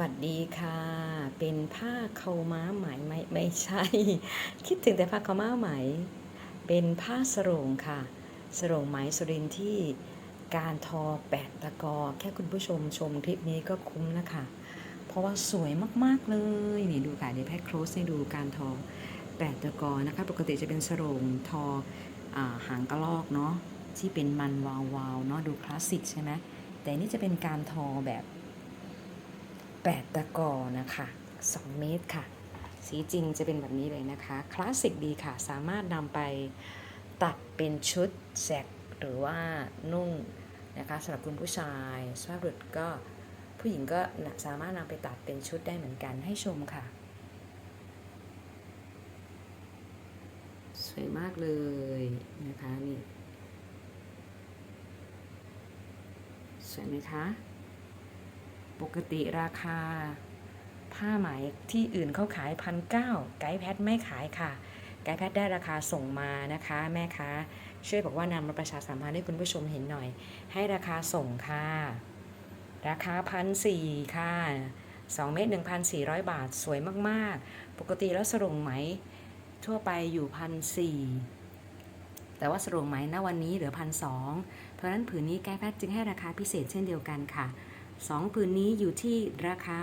วัสดีค่ะ เป็นผ้าเขาม้าไหมไม่ไม่ใช่ คิดถึงแต่ผ้าเขาม้าไหม เป็นผ้าสรงค่ะ สรงไหมสุรินที่การทอแปดตะกอ แค่คุณผู้ชมชมคลิปนี้ก็คุ้มนะคะ เพราะว่าสวยมากๆเลยนี่ดูค่ะเดี๋ยวแพ็คโครสให้ดูการทอแปดตะกอนะคะ ปกติจะเป็นสรงทออาหางกระลอกเนาะที่เป็นมันวาวๆเนาะดูคลาสสิกใช่ไหมแต่นี่จะเป็นการทอแบบ 8 ตะกอนะคะ 2 เมตรค่ะ สีจริงจะเป็นแบบนี้เลยนะคะ คลาสสิกดีค่ะ สามารถนำไปตัดเป็นชุดแสกหรือว่านุ่งนะคะสำหรับคุณผู้ชายสภาพบุรุษก็ผู้หญิงก็สามารถนำไปตัดเป็นชุดได้เหมือนกันให้ชมค่ะ สวยมากเลยนะคะนี่สวยไหมคะ ปกติราคา ผ้าไหมที่อื่นเขาขายพันเก้าไกด์แพทไม่ขายค่ะ ไกด์แพทได้ราคาส่งมานะคะ แม่ค้าช่วยบอกว่านำมาประชาสัมพันธ์ให้คุณผู้ชมเห็นหน่อย ให้ราคาส่งค่ะ ราคาพันสี่ค่ะ2เมตร1,400 บาทสวยมากๆ ปกติแล้วสรงไหมทั่วไปอยู่พันสี่แต่ว่าสรงไหมณวันนี้เหลือพันสองเพราะนั้นผืนนี้ไกด์แพทจึงให้ราคาพิเศษเช่นเดียวกันค่ะ สองผืนนี้อยู่ที่ราคา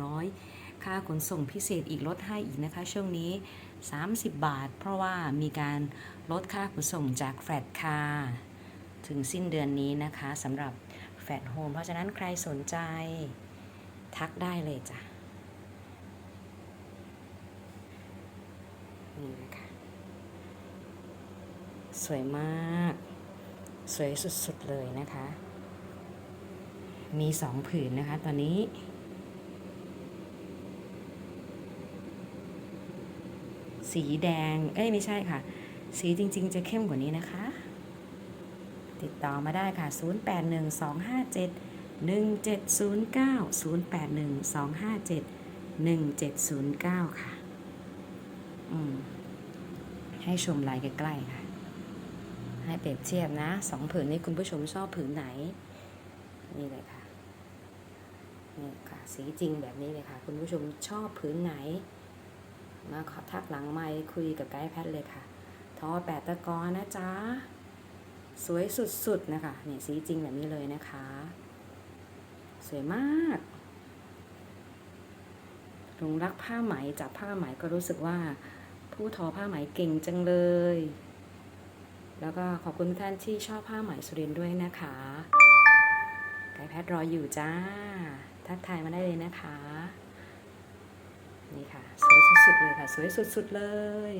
1,400 ค่าขนส่งพิเศษอีกลดให้อีกนะคะ ช่วงนี้ 30 บาท เพราะว่ามีการลดค่าขนส่งจากแฟลตคาถึงสิ้นเดือนนี้นะคะสำหรับแฟลตโฮมเพราะฉะนั้นใครสนใจ ทักได้เลยจ้ะนี่นะคะ สวยมาก สวยสุดๆเลยนะคะ มีสองผืนนะคะ ตอนนี้สีแดง เอ้ยไม่ใช่ค่ะ สีจริง ๆ จะเข้มกว่านี้นะคะ ติดต่อมาได้ค่ะ 081257 1709ค่ะ อืม ให้ชมลายใกล้ๆค่ะ ให้เปรียบเทียบนะสองผืนนี้คุณผู้ชมชอบผืนไหน นี่เลยค่ะ นี่ค่ะสีจริงแบบนี้เลยค่ะ คุณผู้ชมชอบผืนไหน มาขอทักหลังไมค์คุยกับไกด์แพทเลยค่ะ ทอแปดตะกอนะจ๊ะ สวยสุดๆนะคะเนี่ยสีจริงแบบนี้เลยนะคะ สวยมากหลงรักผ้าไหมจับผ้าไหมก็รู้สึกว่า ผู้ทอผ้าไหมเก่งจังเลย แล้วก็ขอบคุณท่านที่ชอบผ้าไหมสุรินด้วยนะคะไกด์แพทรออยู่จ้า ทักทายมาได้เลยนะคะ นี่ค่ะ สวยสุดๆเลยค่ะ สวยสุดๆเลย